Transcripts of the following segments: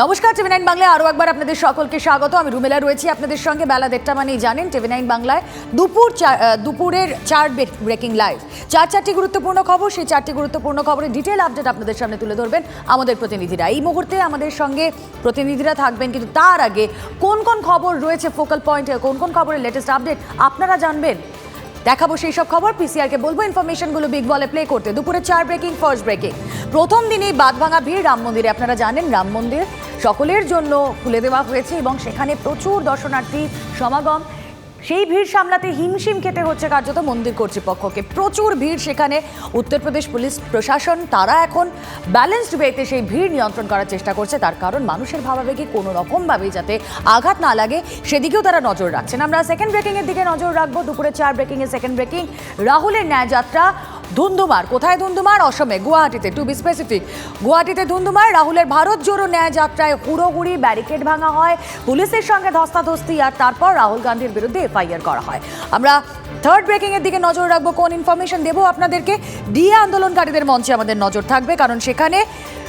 নমস্কার, TV nine বাংলায় আরও একবার আপনাদের সকলকে স্বাগত। আমি রুমেলা রয়েছি আপনাদের সঙ্গে, বেলা দেড়টা মানেই জানেন, টিভি নাইন বাংলায় দুপুর দুপুরের চার ব্রেকিং লাইভ। চার চারটি গুরুত্বপূর্ণ খবর, সেই চারটি গুরুত্বপূর্ণ খবরের ডিটেল আপডেট আপনাদের সামনে তুলে ধরবেন আমাদের প্রতিনিধিরা। এই মুহূর্তে আমাদের সঙ্গে প্রতিনিধিরা থাকবেন, কিন্তু তার আগে কোন কোন খবর রয়েছে ফোকাল পয়েন্টে কোন কোন খবরের লেটেস্ট আপডেট আপনারা জানবেন? দেখাবো সেই সব খবর। পিসিআরকে বলব ইনফরমেশনগুলো বিগ বলে প্লে করতে। দুপুরে চার ব্রেকিং ফার্স্ট ব্রেকিং প্রথম দিনেই বাদভাঙা ভিড় রাম মন্দিরে। আপনারা জানেন রাম মন্দির সকলের জন্য খুলে দেওয়া হয়েছে এবং সেখানে প্রচুর দর্শনার্থী সমাগম। সেই ভিড় সামলাতে হিমশিম খেতে হচ্ছে কার্যত মন্দির কর্তৃপক্ষকে। প্রচুর ভিড় সেখানে। উত্তরপ্রদেশ পুলিশ প্রশাসন, তারা এখন ব্যালেন্সড ওয়েতে সেই ভিড় নিয়ন্ত্রণ করার চেষ্টা করছে। তার কারণ মানুষের ভাবাবেগে কোনো রকমভাবেই যাতে আঘাত না লাগে, সেদিকেও তারা নজর রাখছেন। আমরা সেকেন্ড ব্রেকিংয়ের দিকে নজর রাখব। দুপুরে চার ব্রেকিংয়ে সেকেন্ড ব্রেকিং রাহুলের ন্যায়যাত্রা ধুন্ধুমার কোথায় ধুন্ধুমার অসমে, গুয়াহাটিতে টু বি স্পেসিফিক গুয়াহাটিতে ধুন্ধুমার রাহুলের ভারত জোড়ো ন্যায় যাত্রায় হুড়োহুড়ি ব্যারিকেড ভাঙা হয়, পুলিশের সঙ্গে ধস্তাধস্তি, আর তারপর রাহুল গান্ধীর বিরুদ্ধে এফআইআর করা হয়। আমরা থার্ড ব্রেকিং এর দিকে নজর রাখব, কোন ইনফরমেশন দেবো আপনাদেরকে? ডিএ আন্দোলনকারীদের মঞ্চে আমাদের নজর থাকবে, কারণ সেখানে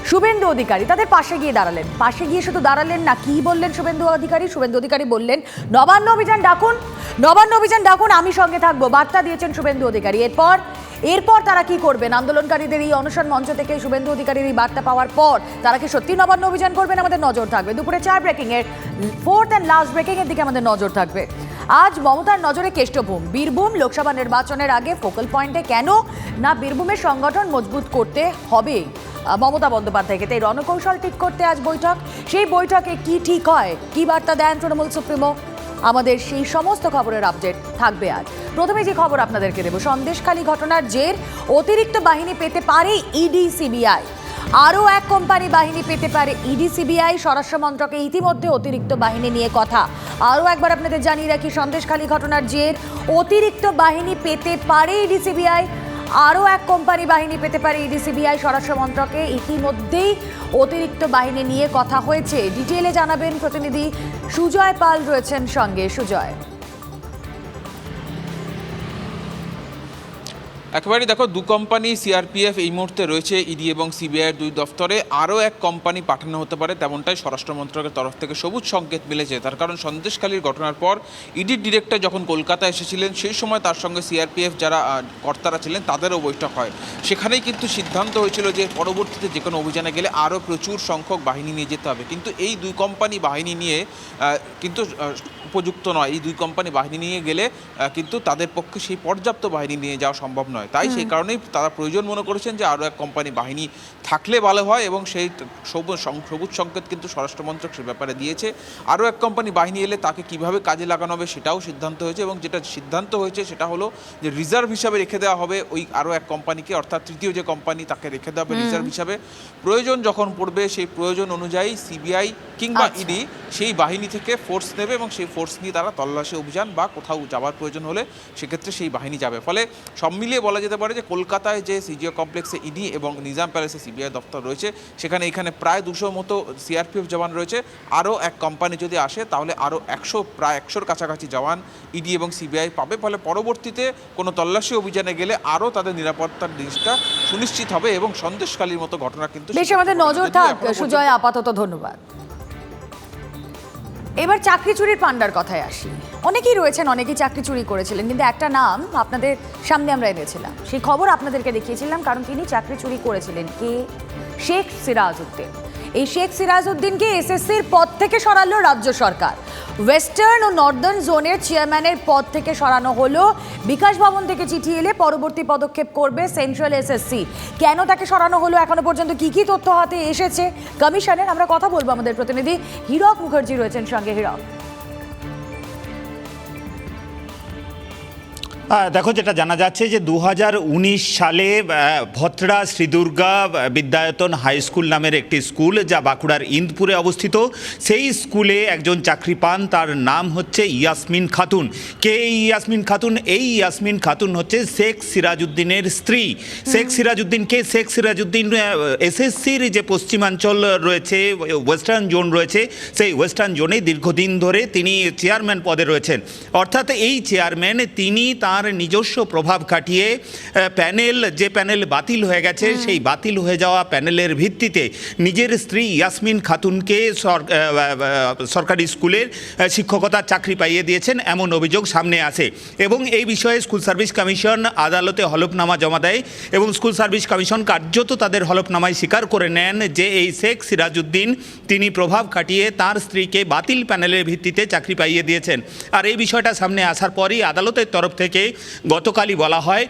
শুভেন্দু অধিকারী তাদের পাশে গিয়ে দাঁড়ালেন। পাশে গিয়ে শুধু দাঁড়ালেন না, কি বললেন শুভেন্দু অধিকারী? শুভেন্দু অধিকারী বললেন, নবান্ন অভিযান ডাকুন, নবান্ন অভিযান ডাকুন, আমি সঙ্গে থাকব। বার্তা দিয়েছেন শুভেন্দু অধিকারী। এরপর এরপর তারা কি করবেন? আন্দোলনকারীদের এই অনশন মঞ্চ থেকে শুভেন্দু অধিকারীর এই বার্তা পাওয়ার পর তারা কি সত্যি নবান্ন অভিযান করবেন? আমাদের নজর থাকবে। দুপুরে চার ব্রেকিং এর ফোর্থ অ্যান্ড লাস্ট ব্রেকিং এর দিকে আমাদের নজর থাকবে। আজ মমতার নজরে কেষ্টভূম। বীরভূম লোকসভা নির্বাচনের আগে ফোকাল পয়েন্টে কেন না বীরভূমের সংগঠন মজবুত করতে হবে? মমতা বন্দ্যোপাধ্যায়কে তাই রণকৌশল ঠিক করতে আজ বৈঠক। সেই বৈঠকে কি ঠিক হয়? কি বার্তা দেন তৃণমূল সুপ্রিমো? আমাদের সেই সমস্ত খবরের আপডেট থাকবে আজ। প্রথমে যে খবর আপনাদেরকে দেবো, সন্দেশখালী ঘটনার জের অতিরিক্ত বাহিনী পেতে পারে ইডি সিবিআই। আরও এক কোম্পানি বাহিনী পেতে পারে ইডি সিবিআই, স্বরাষ্ট্র মন্ত্রকে ইতিমধ্যে অতিরিক্ত বাহিনী নিয়ে কথা। আরও একবার আপনাদের জানিয়ে রাখি, সন্দেশখালী ঘটনার জের অতিরিক্ত বাহিনী পেতে পারে ইডি সিবিআই। আরও এক কোম্পানি বাহিনী পেতে পারে ইডি সিবিআই, স্বরাষ্ট্র মন্ত্রকে ইতিমধ্যেই অতিরিক্ত বাহিনী নিয়ে কথা হয়েছে। ডিটেলে জানাবেন প্রতিনিধি সুজয় পাল রয়েছেন সঙ্গে। সুজয়। একেবারে দেখো, দু কোম্পানি সিআরপিএফ এই মুহূর্তে রয়েছে ইডি এবং সিবিআইয়ের দুই দফতরে। আরও এক কোম্পানি পাঠানো হতে পারে, তেমনটাই স্বরাষ্ট্র মন্ত্রকের তরফ থেকে। সবুজ সংকেত মিলেছে, তার কারণ সন্দেশকালীর ঘটনার পর ইডির ডিরেক্টর যখন কলকাতা এসেছিলেন, সেই সময় তার সঙ্গে সিআরপিএফ যারা কর্তারা ছিলেন, তাদেরও বৈঠক হয়। সেখানেই কিন্তু সিদ্ধান্ত হয়েছিল যে পরবর্তীতে যে কোনো অভিযানে গেলে আরও প্রচুর সংখ্যক বাহিনী নিয়ে যেতে হবে। কিন্তু এই দুই কোম্পানি বাহিনী নিয়ে কিন্তু উপযুক্ত নয়। এই দুই কোম্পানি বাহিনী নিয়ে গেলে কিন্তু তাদের পক্ষে সেই পর্যাপ্ত বাহিনী নিয়ে যাওয়া সম্ভব নয়। তাই সেই কারণেই তারা প্রয়োজন মনে করেছেন যে আরও এক কোম্পানি বাহিনী থাকলে ভালো হয় এবং সেই সবুজ সবুজ সংকেত কিন্তু স্বরাষ্ট্রমন্ত্রক সে ব্যাপারে দিয়েছে। আরও এক কোম্পানি বাহিনী এলে তাকে কীভাবে কাজে লাগানো হবে সেটাও সিদ্ধান্ত হয়েছে এবং যেটা সিদ্ধান্ত হয়েছে সেটা হলো যে রিজার্ভ হিসাবে রেখে দেওয়া হবে ওই আরও এক কোম্পানিকে অর্থাৎ তৃতীয় যে কোম্পানি তাকে রেখে দেওয়া হবে রিজার্ভ হিসাবে। প্রয়োজন যখন পড়বে সেই প্রয়োজন অনুযায়ী সিবিআই কিংবা আচ্ছা। ইডি সেই বাহিনী থেকে ফোর্স নেবে এবং সেই ফোর্স নিয়ে তারা তল্লাশি অভিযান বা কোথাও যাওয়ার প্রয়োজন হলে সেক্ষেত্রে সেই বাহিনী যাবে। ফলে সব মিলিয়ে বলা যেতে পারে যে কলকাতায় যে সিজিও কমপ্লেক্সে ইডি এবং নিজাম প্যালেসে সিবিআই দপ্তর রয়েছে সেখানে এখানে প্রায় দুশো মতো সিআরপিএফ জওয়ান রয়েছে। আরও এক কোম্পানি যদি আসে তাহলে আরও একশো প্রায় একশোর কাছাকাছি জওয়ান ইডি এবং সিবিআই পাবে। ফলে পরবর্তীতে কোনো তল্লাশি অভিযানে গেলে আরও তাদের নিরাপত্তার জিনিসটা সুনিশ্চিত হবে এবং সন্দেশকালীর মতো ঘটনা কিন্তু বেশ আমাদের নজর থাক। সুজয় আপাতত ধন্যবাদ। এবার চাকরি চুরির পান্ডার কথায় আসি। অনেকেই রয়েছেন, অনেকেই চাকরি চুরি করেছিলেন, কিন্তু একটা নাম আপনাদের সামনে আমরা এনেছিলাম। সেই খবর আপনাদেরকে দেখিয়েছিলাম, কারণ তিনি চাকরি চুরি করেছিলেন কে? শেখ সিরাজউদ্দিন। এই শেখ সিরাজউদ্দিনকে এসএসসির পদ থেকে সরালো রাজ্য সরকার। ওয়েস্টার্ন ও নর্দার্ন জোনের চেয়ারম্যানের পদ থেকে সরানো হলো। বিকাশ ভবন থেকে চিঠি এলে পরবর্তী পদক্ষেপ করবে সেন্ট্রাল এসএসসি কেন তাকে সরানো হলো এখনও পর্যন্ত কি কি তথ্য হাতে এসেছে? কমিশনের আমরা কথা বলব আমাদের প্রতিনিধি হীরক মুখার্জি রয়েছেন সঙ্গে। হীরক। দেখো যেটা জানা যাচ্ছে যে দু হাজার উনিশ সালে ভত্রা শ্রীদুর্গা বিদ্যায়তন হাই স্কুল নামের একটি স্কুল যা বাঁকুড়ার ইন্দপুরে অবস্থিত সেই স্কুলে একজন চাকরি পান তার নাম হচ্ছে ইয়াসমিন খাতুন। কে এই ইয়াসমিন খাতুন? এই ইয়াসমিন খাতুন হচ্ছে শেখ সিরাজউদ্দিনের স্ত্রী। শেখ সিরাজউদ্দিন কে? শেখ সিরাজউদ্দিন এসএসসির যে পশ্চিমাঞ্চল রয়েছে ওয়েস্টার্ন জোন রয়েছে সেই ওয়েস্টার্ন জোনে দীর্ঘদিন ধরে তিনি চেয়ারম্যান পদে রয়েছেন। অর্থাৎ এই চেয়ারম্যান তিনি তার নিজস্ব প্রভাব খাটিয়ে আহ, প্যানেল যে প্যানেল বাতিল হয়ে গেছে সেই বাতিল হয়ে যাওয়া প্যানেলের ভিত্তিতে নিজের স্ত্রী ইয়াসমিন খাতুনকে সরকারি স্কুলের শিক্ষকতার চাকরি পাইয়ে দিয়েছেন এমন অভিযোগ সামনে আসে। এবং এই বিষয়ে স্কুল সার্ভিস কমিশন আদালতে হলফনামা জমা দেয় এবং স্কুল সার্ভিস কমিশন কার্যত তাদের হলফনামায় স্বীকার করে নেন যে এই শেখ সিরাজউদ্দিন তিনি প্রভাব খাটিয়ে তার স্ত্রীকে বাতিল প্যানেলের ভিত্তিতে চাকরি পাইয়ে দিয়েছেন। আর এই বিষয়টা সামনে আসার পরই আদালতের তরফ থেকে গতকালই বলা হয়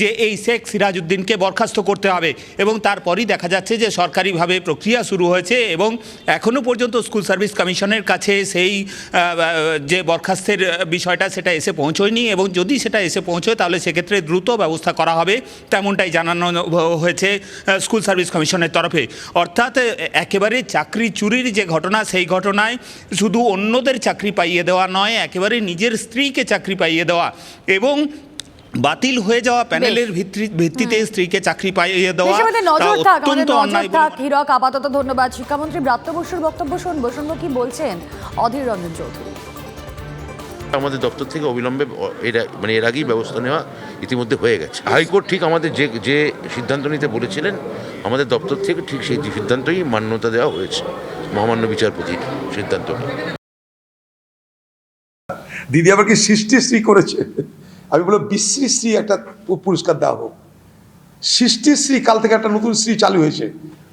যে এই শেখ সিরাজউদ্দিনকে বরখাস্ত করতে হবে এবং তারপরই দেখা যাচ্ছে যে সরকারিভাবে প্রক্রিয়া শুরু হয়েছে এবং এখনও পর্যন্ত স্কুল সার্ভিস কমিশনের কাছে সেই যে বরখাস্তের বিষয়টা সেটা এসে পৌঁছয়নি এবং যদি সেটা এসে পৌঁছয় তাহলে সেক্ষেত্রে দ্রুত ব্যবস্থা করা হবে তেমনটাই জানানো হয়েছে স্কুল সার্ভিস কমিশনের তরফে। অর্থাৎ একেবারে চাকরি চুরির যে ঘটনা সেই ঘটনায় শুধু অন্যদের চাকরি পাইয়ে দেওয়া নয়, একেবারে নিজের স্ত্রীকে চাকরি পাইয়ে দেওয়া এবং বাতিল হয়ে যাওয়া প্যানেলের ভিত্তিতে স্ত্রীকে চাকরি পাইয়ে দেওয়া অত্যন্ত অন্যায় হীরক আপাতত ধন্যবাদ। শিক্ষামন্ত্রী ব্রাত্য বসুর বক্তব্য শুনব শুনব কি বলছেন অধীর রঞ্জন চৌধুরী? আমাদের দপ্তর থেকে অবিলম্বে এর মানে এর আগেই ব্যবস্থা নেওয়া ইতিমধ্যে হয়ে গেছে। হাইকোর্ট ঠিক আমাদের যে যে সিদ্ধান্ত নিতে বলেছিলেন আমাদের দপ্তর থেকে ঠিক সেই সিদ্ধান্তই মান্যতা দেওয়া হয়েছে। মহামান্য বিচারপতির সিদ্ধান্তটা। দিদি আবার কি সৃষ্টিশ্রী করেছে? আমি বলব বিশ্রীশ্রী একটা পুরস্কার দেওয়া হোক। সৃষ্টিশ্রী কাল থেকে একটা নতুন শ্রী চালু হয়েছে।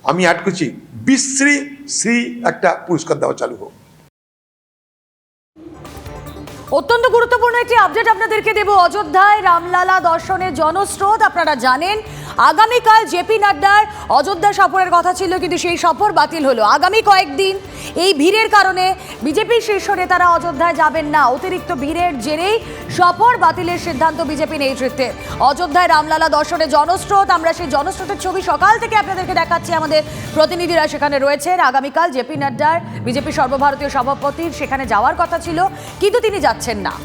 আমি অ্যাড করছি, বিশ্রী শ্রী একটা পুরস্কার দেওয়া চালু হোক। অত্যন্ত গুরুত্বপূর্ণ একটি আপডেট আপনাদেরকে দেব অযোধ্যায় রামলালা দর্শনের জনস্রোত। আপনারা জানেন আগামীকাল জেপি নাড্ডার অযোধ্যা সফরের কথা ছিল, কিন্তু সেই সফর বাতিল হলো। আগামী কয়েকদিন এই ভিড়ের কারণে বিজেপির শীর্ষ নেতারা অযোধ্যায় যাবেন না। অতিরিক্ত ভিড়ের জেরেই সফর বাতিলের সিদ্ধান্ত বিজেপি নেতৃত্বে অযোধ্যায় রামলালা দর্শনে জনস্রোত, আমরা সেই জনস্রোতের ছবি সকাল থেকে আপনাদেরকে দেখাচ্ছি। আমাদের প্রতিনিধিরা সেখানে রয়েছেন। আগামীকাল জেপি নাড্ডার বিজেপি সর্বভারতীয় সভাপতির সেখানে যাওয়ার কথা ছিল, কিন্তু তিনি যাচ্ছেন না।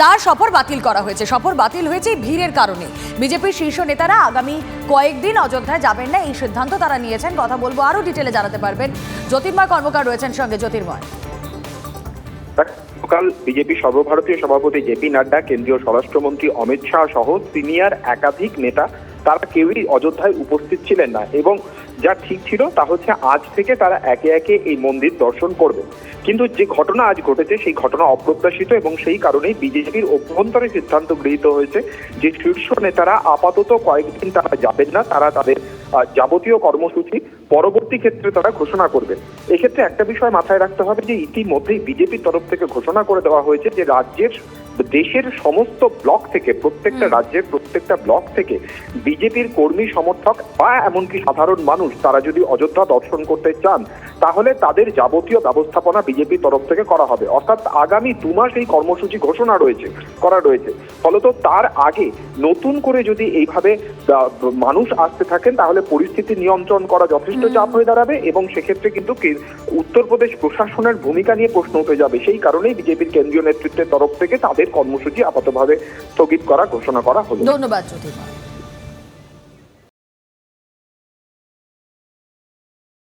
তার সফর বাতিল করা হয়েছে। সফর বাতিল হয়েছে ভিড়ের কারণে। বিজেপির শীর্ষ নেতারা আগামী কয়েকদিন অযোধ্যায় যাবেন না, এই সিদ্ধান্ত তারা নিয়েছেন। কথা বলব আরও ডিটেলে জানাতে পারবেন। জ্যোতির্ময় কর্মকার রয়েছেন সঙ্গে। জ্যোতির্ময়। গতকাল বিজেপি সর্বভারতীয় সভাপতি জেপি নাড্ডা, কেন্দ্রীয় স্বরাষ্ট্রমন্ত্রী অমিত শাহ সহ সিনিয়র একাধিক নেতা তারা কেউই অযোধ্যায় উপস্থিত ছিলেন না এবং যা ঠিক ছিল তা হচ্ছে আজ থেকে তারা একে একে এই মন্দির দর্শন করবে। কিন্তু যে ঘটনা আজ ঘটেছে, সেই ঘটনা অপ্রত্যাশিত এবং সেই কারণেই বিজেপির অভ্যন্তরে সিদ্ধান্ত গৃহীত হয়েছে যে শীর্ষ নেতারা আপাতত কয়েকদিন তারা যাবেন না, তারা তাদের যাবতীয় কর্মসূচি পরবর্তী ক্ষেত্রে তারা ঘোষণা করবেন এক্ষেত্রে একটা বিষয় মাথায় রাখতে হবে যে ইতিমধ্যেই বিজেপির তরফ থেকে ঘোষণা করে দেওয়া হয়েছে যে রাজ্যের দেশের সমস্ত ব্লক থেকে প্রত্যেকটা রাজ্যের প্রত্যেকটা ব্লক থেকে বিজেপির কর্মী সমর্থক বা এমনকি সাধারণ মানুষ তারা যদি অযোধ্যা দর্শন করতে চান তাহলে তাদের যাবতীয় ব্যবস্থাপনা বিজেপির তরফ থেকে করা হবে। অর্থাৎ আগামী দু মাস এই কর্মসূচি ঘোষণা রয়েছে করা রয়েছে। ফলত তার আগে নতুন করে যদি এইভাবে মানুষ আসতে থাকেন তাহলে পরিস্থিতি নিয়ন্ত্রণ করা যথেষ্ট চাপ হয়ে দাঁড়াবে এবং সেক্ষেত্রে কিন্তু উত্তরপ্রদেশ প্রশাসনের ভূমিকা নিয়ে প্রশ্ন উঠে যাবে। সেই কারণেই বিজেপির কেন্দ্রীয় নেতৃত্বের তরফ থেকে তাদের কর্মসূচি আপাতভাবে স্থগিত করা ঘোষণা করা হলো। ধন্যবাদ